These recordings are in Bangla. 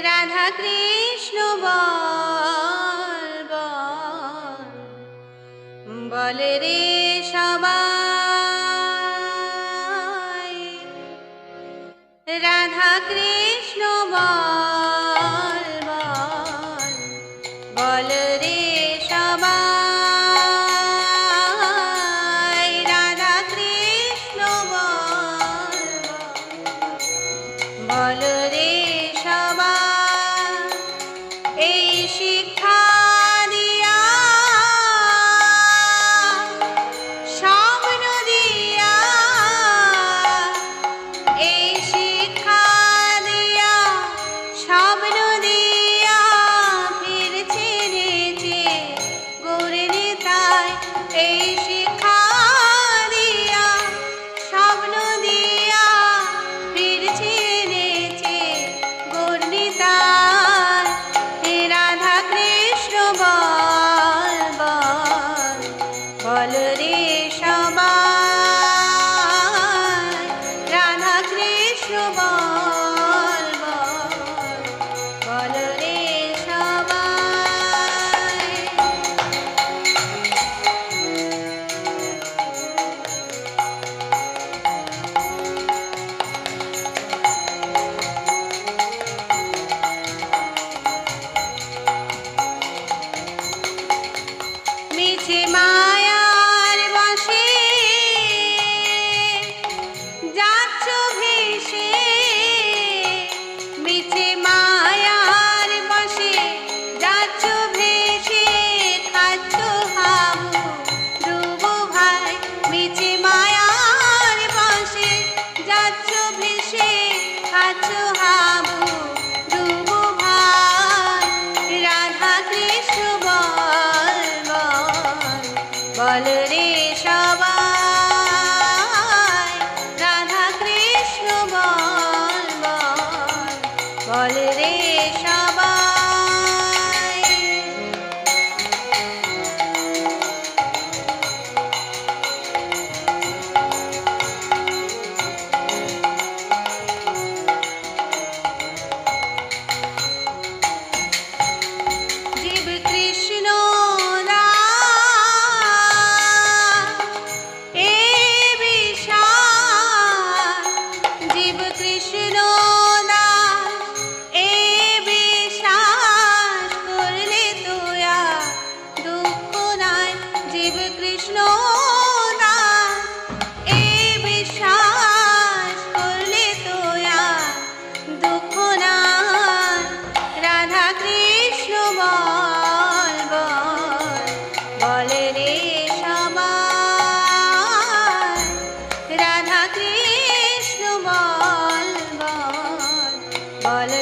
রাধা কৃষ্ণ, বল বল। রে সবাই, রাধা কৃষ্ণ, বল বল। বল রে সবাই, রাধা কৃষ্ণ বল। বল eight. Olha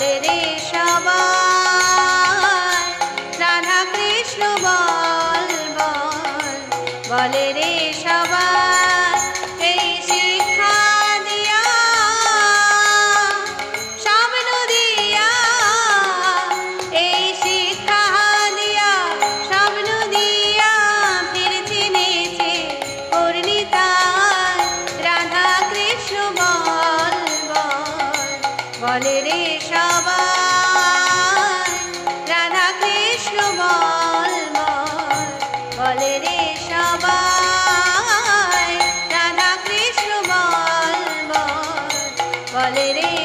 বলে রে সবাই বলে রে